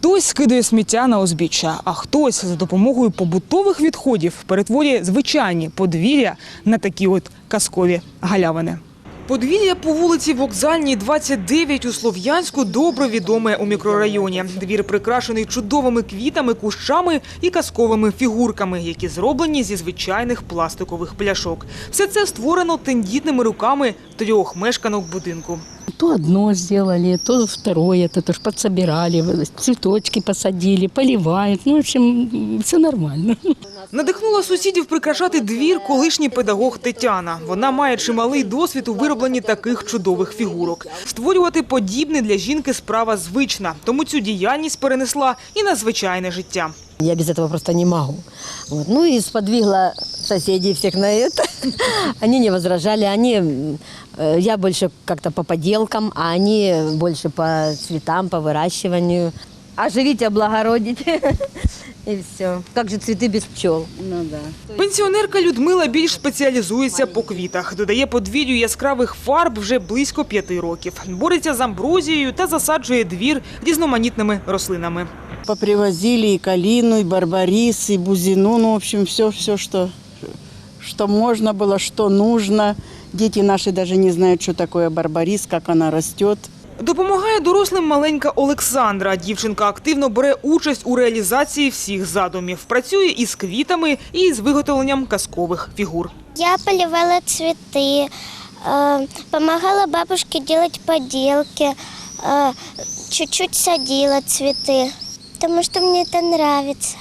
Хтось скидає сміття на узбіччя, а хтось за допомогою побутових відходів перетворює звичайні подвір'я на такі от казкові галявини. Подвір'я по вулиці Вокзальній, 29 у Слов'янську добре відоме у мікрорайоні. Двір прикрашений чудовими квітами, кущами і казковими фігурками, які зроблені зі звичайних пластикових пляшок. Все це створено тендітними руками трьох мешканок будинку. То одно сделали, то второе, то тоже подсобирали, цветочки посадили, поливают. Ну, в общем, все нормально. Надихнула сусідів прикрашати двір колишній педагог Тетяна. Вона має чималий досвід у виробленні таких чудових фігурок. Створювати подібне для жінки справа звична, тому цю діяльність перенесла і на звичайне життя. Я без этого просто не могу. Вот. Ну и сподвигла соседей всех на это. Они не возражали. Они, м, э, я больше как-то по поделкам, а они больше по цветам, по выращиванию. Оживить, облагородить. И все. Как же цветы без пчел? Ну да. Пенсіонерка Людмила більш спеціалізується по квітах. Додає подвір'ю яскравих фарб вже близько п'яти років. Бореться з амброзією та засаджує двір різноманітними рослинами. Попривозили и калину, и барбарис, и бузину, ну, в общем, все, все, что, что можно было, что нужно. Дети наши даже не знают, что такое барбарис, как она растет. Допомагає дорослим маленька Олександра. Дівчинка активно бере участь у реалізації всіх задумів. Працює із квітами і з виготовленням казкових фігур. Я поливала цветы, э, помогала бабушке делать поделки, э, чуть-чуть садила цветы, потому что мне это нравится.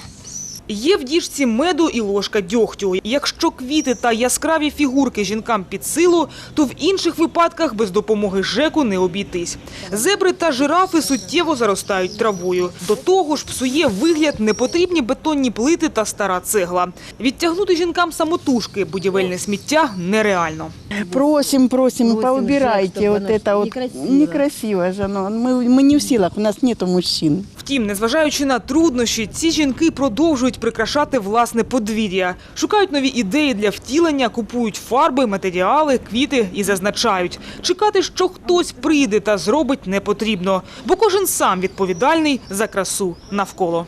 Є в діжці меду і ложка дьогтю. Якщо квіти та яскраві фігурки жінкам під силу, то в інших випадках без допомоги ЖЕКу не обійтись. Зебри та жирафи суттєво заростають травою. До того ж псує вигляд непотрібні бетонні плити та стара цегла. Відтягнути жінкам самотужки будівельне сміття нереально. Просим, просим, Просим, поубирайте жаль, вот чтобы это оно вот. некрасиво. Некрасиво же оно. Мы, мы не в силах, у нас нету мужчин. Втім, незважаючи на труднощі, ці жінки продовжують прикрашати власне подвір'я. Шукають нові ідеї для втілення, купують фарби, матеріали, квіти і зазначають. Чекати, що хтось прийде та зробить, не потрібно, бо кожен сам відповідальний за красу навколо.